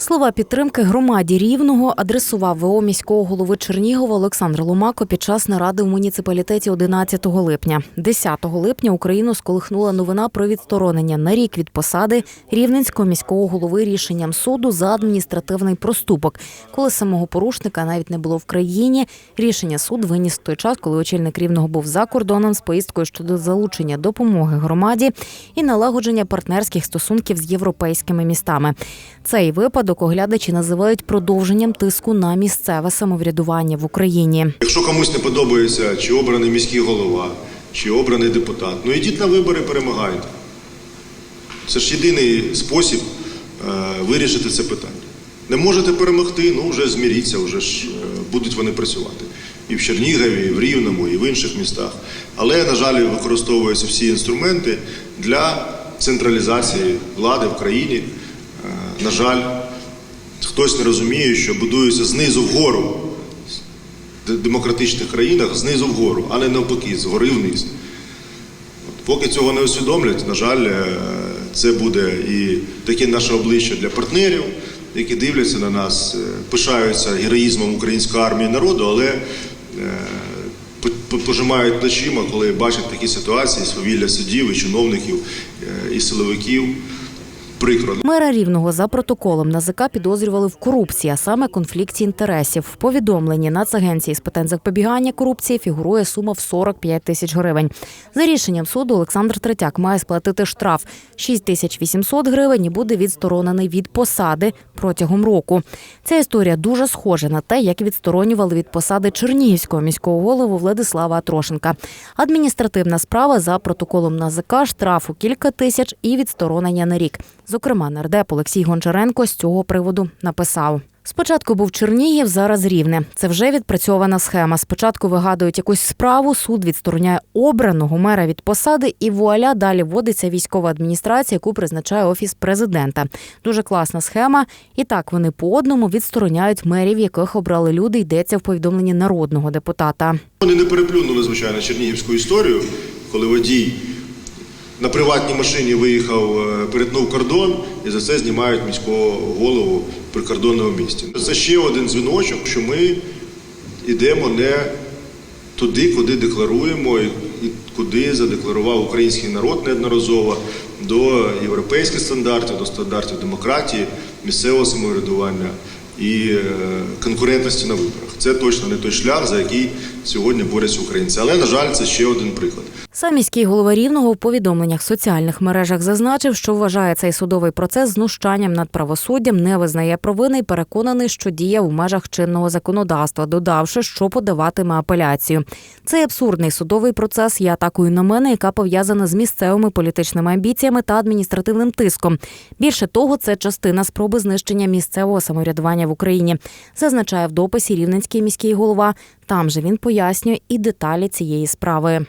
Слова підтримки громаді рівного адресував ВО міського голови Чернігова Олександр Ломако під час наради в муніципалітеті 11 липня. 10 липня Україну сколихнула новина про відсторонення на рік від посади рівненського міського голови рішенням суду за адміністративний проступок. Коли самого порушника навіть не було в країні, рішення суд виніс в той час, коли очільник рівного був за кордоном з поїздкою щодо залучення допомоги громаді і налагодження партнерських стосунків з європейськими містами. Цей випадок оглядачі називають продовженням тиску на місцеве самоврядування в Україні. Якщо комусь не подобається, чи обраний міський голова, чи обраний депутат, ну йдіть на вибори, перемагайте. Це ж єдиний спосіб е, вирішити це питання. Не можете перемогти, ну вже зміріться, вже ж е, будуть вони працювати. І в Чернігові, і в Рівному, і в інших містах. Але, на жаль, використовуються всі інструменти для централізації влади в країні. Е, На жаль, хтось не розуміє, що будується знизу вгору д- демократичних країнах знизу вгору, а не навпаки, згори вниз. От Поки цього не усвідомлять, на жаль, е, це буде і таке наше обличчя для партнерів, які дивляться на нас, е, пишаються героїзмом української армії народу, але е, по- по- пожимають плечима, коли бачать такі ситуації, свавілля суддів і чиновників і силовиків. Прикро. Мера рівного за протоколом НАЗК підозрювали в корупції, а саме конфлікті інтересів. В повідомленні Нацагенції з питань запобігання корупції фігурує сума в 45 тисяч гривень. За рішенням суду Олександр Третяк має сплатити штраф 6 тисяч 800 гривень і буде відсторонений від посади протягом року. Ця історія дуже схожа на те, як відсторонювали від посади Чернігівського міського голову Владислава Атрошенка. Адміністративна справа за протоколом НАЗК, штраф у кілька тисяч і відсторонення на рік. Зокрема, нардеп Олексій Гончаренко з цього приводу написав. Спочатку був Чернігів, зараз рівне. Це вже відпрацьована схема. Спочатку вигадують якусь справу, суд відстороняє обраного мера від посади, і вуаля далі вводиться військова адміністрація, яку призначає офіс президента. Дуже класна схема. І так вони по одному відстороняють мерів, яких обрали люди. Йдеться в повідомленні народного депутата. Вони не переплюнули, звичайно, чернігівську історію, коли водій на приватній машині виїхав, е, перетнув кордон і за це знімають міського голову прикордонному місті. Це ще один дзвіночок, що ми йдемо не туди, куди декларуємо, і куди задекларував український народ неодноразово до європейських стандартів, до стандартів демократії, місцевого самоврядування і е, конкурентності на виборах. Це точно не той шлях, за який сьогодні борються українці. Але на жаль, це ще один приклад. Сам міський голова рівного в повідомленнях в соціальних мережах зазначив, що вважає цей судовий процес знущанням над правосуддям, не визнає провини і переконаний, що діє у межах чинного законодавства, додавши, що подаватиме апеляцію. Цей абсурдний судовий процес є атакою на мене, яка пов'язана з місцевими політичними амбіціями та адміністративним тиском. Більше того, це частина спроби знищення місцевого самоврядування в Україні, зазначає в дописі рівненський міський голова. Там же він пояснює і деталі цієї справи.